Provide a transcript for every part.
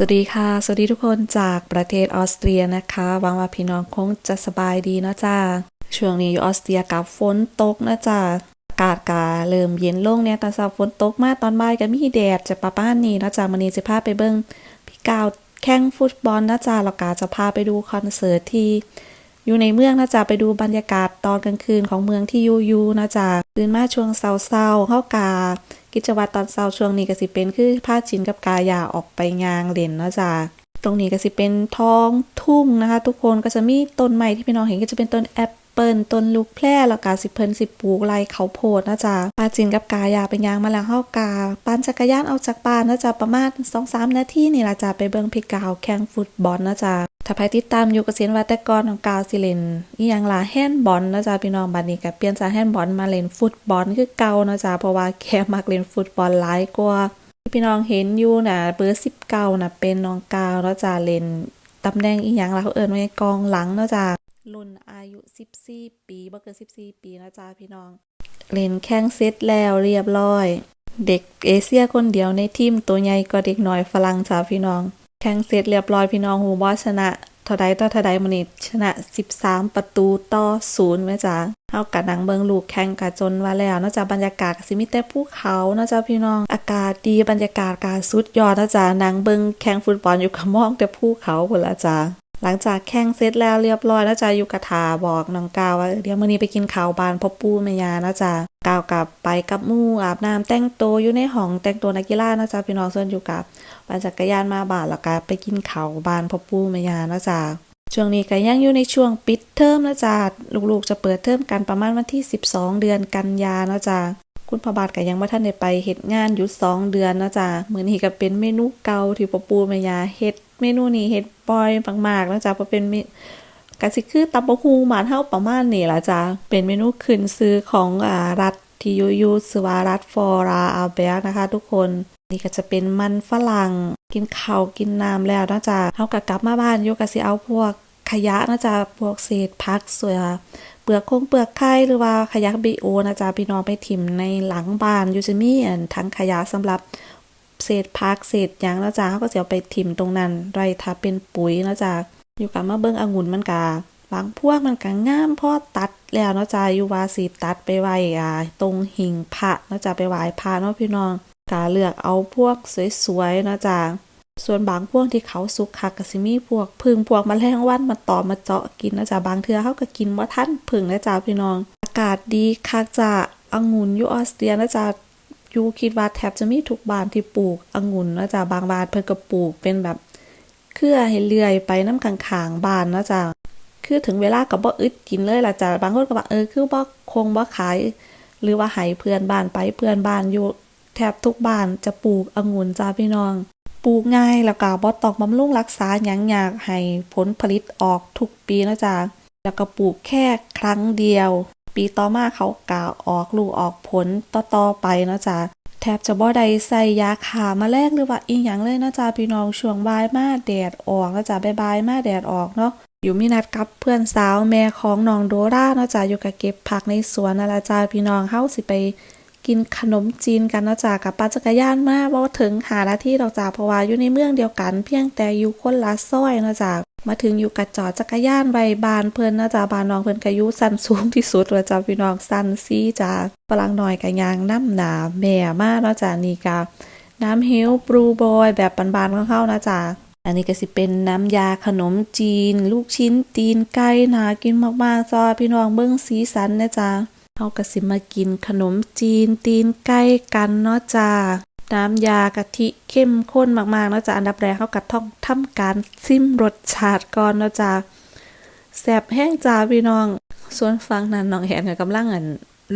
สวัสดีค่ะ สวัสดีทุกคนจากประเทศออสเตรียนะคะหวังว่าพี่น้องคงจะสบายดีเนาะจ้าช่วงนี้อยู่ออสเตรียกับฝนตกนะจ้าอากาศกาเริ่มเย็นลงเนี่ยตอนเช้าฝนตกมาตอนบ่ายก็มีแดดจะประมาณนี้นะจ้าวันนี้จะพาไปเบิ่งพี่ก้าวแข่งฟุตบอลนะจ้าแล้วก็จะพาไปดูคอนเสิร์ตที่อยู่ในเมืองนะจ๊ะไปดูบรรยากาศตอนกลางคืนของเมืองที่ยูยูนะจ๊ะ ตื่นมาช่วงเศร้าๆเข้ากา กิจวัตรตอนเช้าช่วงนี้ก็สิเป็นคือผ้าจินกับกายาออกไปงางเล่นนะจ๊ะตรงนี้ก็สิเป็นท้องทุ่งนะคะ ทุกคนก็จะมีต้นไม้ที่พี่น้องเห็นก็จะเป็นต้นแอปเปิลต้นลูกแพร่แล้วก็สิเพิ่นสิปลูกไรเขาโพดนะจ๊ะป้าจินกับกายาไปยางมาแล้วเข้ากาปั่นจักรยานเอาจากบ้านนะจ๊ะประมาณ2-3นาทีนี่ล่ะจ้ะไปเบิ่งพี่กาวแข่งฟุตบอลนะจ๊ะ ถ้าใครติดตามอยู่ก็เสียนว่าแต่ก่อนของกาวสิเลนอีหยังล่ะแฮนบอลนะจ๊ะพี่น้องบัดนี้ก็เปลี่ยนจากแฮนบอลมาเล่นฟุตบอลคือเก่านะจ๊ะเพราะว่าแค่มักเล่นฟุตบอลหลายกว่าที่พี่น้องเห็นอยู่น่ะเบอร์19น่ะเป็นน้องกาวแล้วจ้ะเล่นตำแหน่งอีหยังล่ะเขาเอิ้นว่ากองหลังเนาะจ้ะรุ่นอายุ14ปีบ่เกิน14ปีนะจ๊ะพี่น้อง เล่นแข่งเสร็จแล้วเรียบร้อย เด็กเอเชียคนเดียวในทีมตัวใหญ่ก็เด็กน้อยฝรั่งจ้าพี่น้อง แข่งเสร็จเรียบร้อยพี่น้องหูบอชนะเท่าใดต่อเท่าใดมื้อนี้ชนะ 13 ประตูต่อ0แม่จ๋าเฮากะนังเบิงลูกแข่งกะจนว่าแล้วนอกจากบรรยากาศก็สิมิเต้ภูเขานาะจ้าพี่น้อง อากาศดีบรรยากาศการสุดยอดนาะจ้านังเบิงแข่งฟุตบอลอยู่กับมองแต่ภูเขาพุ่นละจ้า หลังจากแข่งเสร็จแล้วเรียบร้อยแล้วจ้ะอยู่กะทาบอกน้องกาวว่าเดี๋ยวมื้อนี้ไปกินข้าวบานพ่อปู่แม่ยานะจ้ะกาวกลับไปกับมู่อาบน้ำแต่งตัวอยู่ในห้องแต่งตัวนักกีฬานะจ้ะพี่น้องส่วนอยู่กับปั่นจักรยานมาบานแล้วก็ไปกินข้าวบานพ่อปู่แม่ยานะจ้ะช่วงนี้ก็ยังอยู่ในช่วงปิดเทอมนะจ้ะลูกๆจะเปิดเทอมกันประมาณวันที่ 12 เดือนกันยานะจ้ะ คุณพอบาทก็ยังบ่ทันได้ไปเฮ็ดงานอยู่2เดือนนะจ้ะมื้อนี้ก็เป็นเมนูเก่าที่พ่อปูแม่ยาเฮ็ดเมนูนี้เฮ็ดบ่อยมากๆนะจ๊ะเพราะเป็นก็สิคือตับบะฮูหมานเฮาประมาณนี้ล่ะจ้ะเป็นเมนูขึ้นซื้อของอ่ารัฐที่ยูยู่ชื่อว่ารัฐฟอราอัลเบียนะคะ ทุกคนนี่ก็จะเป็นมันฝรั่งกินข้าวกินน้ำแล้วนะจ๊ะเฮาก็กลับมาบ้านอยู่ก็สิเอาพวกขยะนะจ๊ะพวกเศษผักสวย ปลือกคงเปลือกไข่หรือว่าขยะบิโอนะจ๊ะพี่น้องไปถิ่มในหลังบ้านยูจะมีอันทั้งขยะสำหรับเศษพักเศษยังแล้วจ้าเขาก็จะเอาไปถิ่มตรงนั้นไรถ้าเป็นปุ๋ยแล้วจ้าอยู่กับมาเบิ่งองุ่นมันกาบางพวกมันก็งามพ่อตัดแล้วเนาะจ้าอยู่ว่าสิตัดไปไว้อ่าตรงหิ่งพระเนาะจ้าไปไหว้พระเนาะพี่น้องกาเลือกเอาพวกสวยๆเนาะจ้า ส่วนบางพวกที่เขาสุกคักก็สิมีพวกพึ่งพวกแมลงวันมาตอมมาเจาะกินนะจ้าบางเทือเขาก็กินบ่าทันพึ่งนะจ้าพี่น้อง อากาศดีคักจ้าองุ่นอยู่ออสเตรียนะจ้ายูคิดว่าแทบจะมีทุกบ้านที่ปลูกองุ่นนะจ๊ะบางบ้านเพิ่นก็ปลูกเป็นแบบเครือให้เลื่อยไปน้ำข้างๆบ้านนะจ๊ะคือถึงเวลาก็บ่อึดกินเลยล่ะจ้ะบางคนก็ว่าเออคือบ่คงบ่ขาย หรือว่าให้เพื่อนบ้านไปเพื่อนบ้านอยู่แทบทุกบ้านจะปลูกองุ่นจ้าพี่น้อง ปลูกง่ายแล้วก็บ่ต้องบำรุงรักษาหยังยากให้ผลผลิตออกทุกปีนะจ๊ะแล้วก็ปลูกแค่ครั้งเดียว ปีต่อมาเขากาออกลูกออกผลต่อๆไปนะจ๊ะแทบจะบ่ได้ใส่ยาขามาแลกหรือว่าอีหยังเลยนะจ๊ะพี่น้องช่วงบ่ายมาแดดออกนะจ๊ะบ่ายมาแดดออกเนาะอยู่มีนัดกับเพื่อนสาวแม่ของน้องโดราเนาะจ๊ะอยู่กับเก็บผักในสวนนั่นล่ะจ้าพี่น้องเฮาสิไป กินขนมจีนกันเนาะจ๊ะกับปั่นจักรยานมาบ่ถึงหานาที่ดอกจ้าเพราะว่าอยู่ในเมืองเดียวกัน เพียงแต่อยู่คนละซอยเนาะจ๊ะมาถึงอยู่กับจอดจักรยานไว้บ้านเพิ่นนะจ๊ะบานน้องเพิ่นก็อยู่สั้นสูงที่สุดว่าจ้าพี่น้องสั้นซีจ้าฝรั่งน้อยก็ยางน้ำหนาแม่มาเนาะจ้ะนี่ก็น้ำเฮลบรูบอยแบบบานๆของเขานะจ๊ะอันนี้ก็สิเป็นน้ำยาขนมจีน ลูกชิ้นตีนไก่น่ากินมากๆจ้าพี่น้องเบิ่งสีสันนะจ๊ะ เฮาก็สิมากินขนมจีนตีนไก่กันเนาะจ้าน้ำยากะทิเข้มข้นมากๆเนาะจ้ะอันดับแรกเขาก็ต้องทำการซิมรสชาติก่อนเนาะจ้ะแซ่บแห้งจ้าพี่น้อง ส่วนฟังนั้นน้องแหนก็กำลังอัน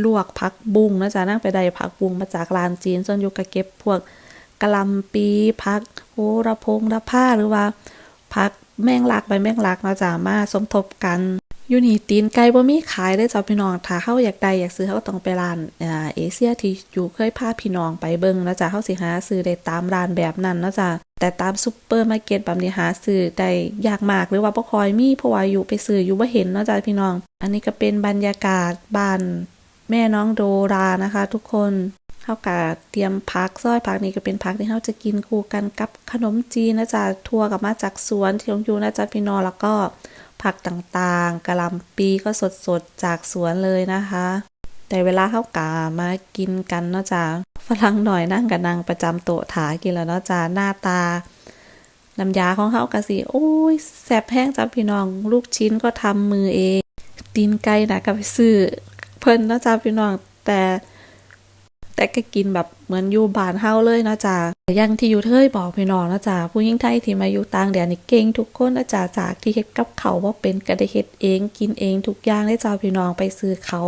ลวกผักบุ้งเนาะจ้ะนั่งไปได้ผักบุ้งมาจากร้านจีน ส่วนอยู่ก็เก็บพวกกะลำปีผักโหระพงระผ้าหรือว่าผักแมงลักใบแมงลักเนาะจ้ะมาสมทบกัน ยู่นี่ตีนไก่บ่มีขายได้จ้าพี่น้องถ้าเฮาอยากได้อยากซื้อเฮาก็ต้องไปร้านเอเชียที่อยู่เคยพาพี่น้องไปเบิ่งนะจ๊ะเฮาสิหาซื้อได้ตามร้านแบบนั้นนะจ๊ะแต่ตามซุปเปอร์มาร์เก็ตแบบนี้หาซื้อได้ยากมากหรือว่าบ่คอยมีเพราะว่าอยู่ไปซื้ออยู่บ่เห็นนะจ๊ะพี่น้อง อันนี้ก็เป็นบรรยากาศบ้านแม่น้องโดรานะคะ ทุกคนเฮากะเตรียมผักซอยผักนี่ก็เป็นผักที่เฮาจะกินคู่กันกับขนมจีนนะจ๊ะทัวกับมาจากสวนที่ของอยู่นะจ๊ะพี่น้องแล้วก็ ผักต่างๆกะหล่ำปีก็สดๆ จากสวนเลยนะคะ แต่เวลาเฮากะมากินกันเนาะจ๊ะฝรั่งหน่อยนั่งกับนางประจำโต๊ะถากินแล้วเนาะจ๊ะหน้าตาน้ำยาของเฮากะสิโอ้ยแซ่บแห้งจ้ะพี่น้อง ลูกชิ้นก็ทำมือเอง ตีนไก่นะก็ไปซื้อเพิ่นเนาะจ้ะพี่น้องแต่ ก็กินแบบเหมือนอยู่บ้านเฮาเลยนะจ้ะย่างที่อยู่เทยบอกพี่น้องนะจ้ะผู้หญิงไทยที่มาอยู่ต่างแดนนี่เก่งทุกคนนะจ้ะจากที่เฮ็ดกับเขาวบ่เป็นก็ได้เฮ็ดเอง กินเองทุกอย่างเลยจ้ะพี่น้องไปซื้อเขา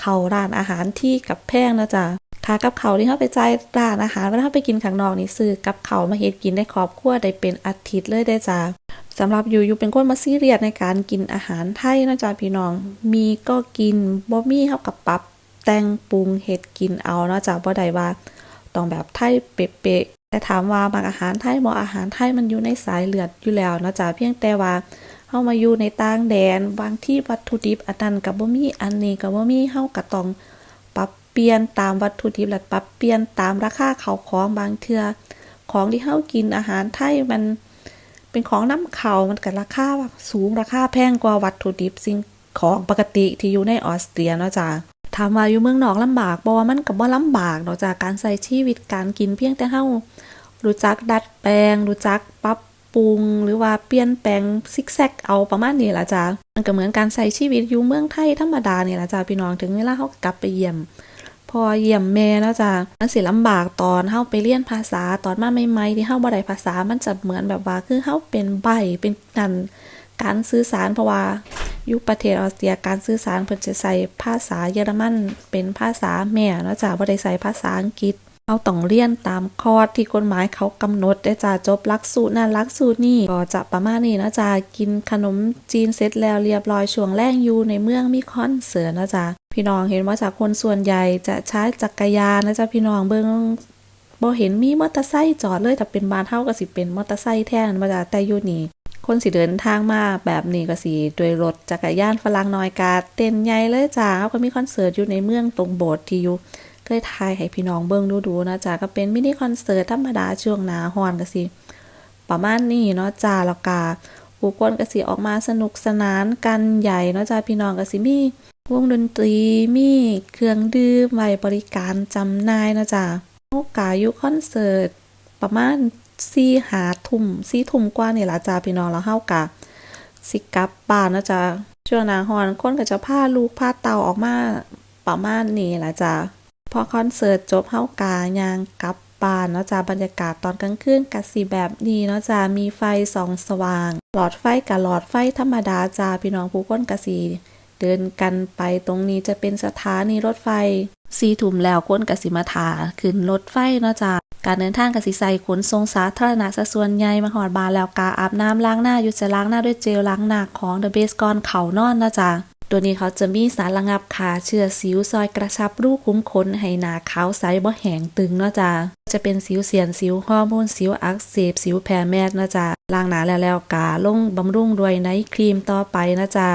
เขาร้านอาหารที่กับแพงนะจ้ะค่ากับเขาที่เฮาไปใจร้านอาหารเวลาเฮาไปกินข้างนอกนี่ซื้อกับเขามาเฮ็ดกินได้ครอบครัวได้เป็นอาทิตย์เลยได้จ้ะสำหรับอยู่อยู่เป็นคนมาซีเรียสในการกินอาหารไทยนะจ๊ะพี่น้อง มีก็กินบ่มีเฮากับปรับ แต่งปรุงเฮ็ดกินเอาเนาะจ๊ะบ่ได้ว่าต้องแบบไทยเป๊ะๆแต่ถามว่าบางอาหารไทยบ่อาหารไทยมันอยู่ในสายเลือดอยู่แล้วเนาะจ๊ะเพียงแต่ว่าเฮามาอยู่ในต่างแดนบางที่วัตถุดิบอันนั้นก็บ่มีอันนี้ก็บ่มีเฮาก็ต้องปรับเปลี่ยนตามวัตถุดิบและปรับเปลี่ยนตามราคาเขาของบางเทื่อของที่เฮากินอาหารไทยมันเป็นของน้ำเขามันกับราคาสูงราคาแพงกว่าวัตถุดิบสิ่งของปกติที่อยู่ในออสเตรียเนาะจ้ะ ถามว่าอยู่เมืองนอกลำบากบ่ว่ามันก็บ่ลำบากเนาะจ้ะการใช้ชีวิตการกินเพียงแต่เฮารู้จักดัดแปลง รู้จักปรับปรุง หรือว่าเปลี่ยนแปลงซิกแซกเอาประมาณนี้ล่ะจ้ะมันก็เหมือนการใช้ชีวิตอยู่เมืองไทยธรรมดานี่ล่ะจ้ะพี่น้องถึงเวลาเฮากลับไปเยี่ยมพอเยี่ยมแม่แล้วจ้ะมันสิลำบากตอนเฮาไปเรียนภาษาตอนมาใหม่ๆที่เฮาบ่ได้ภาษามันจะเหมือนแบบว่าคือเฮาเป็นใบเป็นนั่นการสื่อสารเพราะว่า ยู่ประเทศออสเตรียการสื่อสารเพิ่นจะใช้ภาษาเยอรมันเป็นภาษาแม่เนาะจ้ะบ่ได้ใช้ภาษาอังกฤษเฮาต้องเรียนตามคอร์สที่กฎหมายเขากำหนดได้จ้ะจบหลักสูตรนั้นหลักสูตรนี้ก็จะประมาณนี้นะจ้ะกินขนมจีนเสร็จแล้วเรียบร้อยช่วงแรกอยู่ในเมืองมีคอนเสิร์ตนะจ้ะพี่น้องเห็นว่าจากคนส่วนใหญ่จะใช้จักรยานนะจ๊ะพี่น้องเบิ่งบ่เห็นมีมอเตอร์ไซค์จอดเลยแต่เป็นบ้านเฮาก็สิเป็นมอเตอร์ไซค์แทนมาจ้ะแต่อยู่นี่ คนสิเดินทางมาแบบนี้ก็สิด้วยรถจักรยานฝรั่งน้อยกาเต้นใหญ่เลยจ้าเขาก็มีคอนเสิร์ตอยู่ในเมืองตรงโบสถ์ที่อยู่เคยถ่ายให้พี่น้องเบิ่งดูๆนะจ้ะก็เป็นมินิคอนเสิร์ตธรรมดาช่วงหนาร้อนก็สิประมาณนี้เนาะจ้าแล้วก็ผู้คนก็สิออกมาสนุกสนานกันใหญ่เนาะจ้าพี่น้องก็สิมีวงดนตรีมีเครื่องดื่มไว้บริการจำนายนะจ๊ะโอกาอยู่คอนเสิร์ตประมาณ สี่หาทุ่มสี่ทุ่มกว่านี่ละจ้าพี่น้องแล้วเฮากะสิกลับบ้านนะจ๊ะช่วงนาฮอนคนก็จะพาลูกพาเต่าออกมาประมาณนี้ละจ้ะพอคอนเสิร์ตจบเฮากะยางกลับบ้านนะจ้ะบรรยากาศตอนกลางคืนกะสิแบบนี้นะจ้ะมีไฟส่องสว่าง หลอดไฟกับหลอดไฟธรรมดาจ้าพี่น้องผู้คนกะสิเดินกันไปตรงนี้จะเป็นสถานีรถไฟสีถุ่มแล้วคนกสิมาถาขึ้นรถไฟเนาะจ้า การเดินทางกับสิใส่ขนทรงสาธารณะซะส่วนใหญ่มาหอดบานแล้วกาอาบน้ำล้างหน้าอยู่จะล้างหน้าด้วยเจลล้างหน้าของ The Base ก่อนเขานอนนะจ้าตัวนี้เขาจะมีสารระงับขาเชื้อสิวซอยกระชับรูคุ้มขนให้หนาขาวใสบ่แห้งตึงเนาะจ้าจะเป็นสิวเสียนสิวฮอร์โมนสิวอักเสบสิวแพ้แมดเนะจ้าล้างหน้าแล้วแล้วกาลงบำรุงด้วยไนท์ครีมต่อไปนะจ้า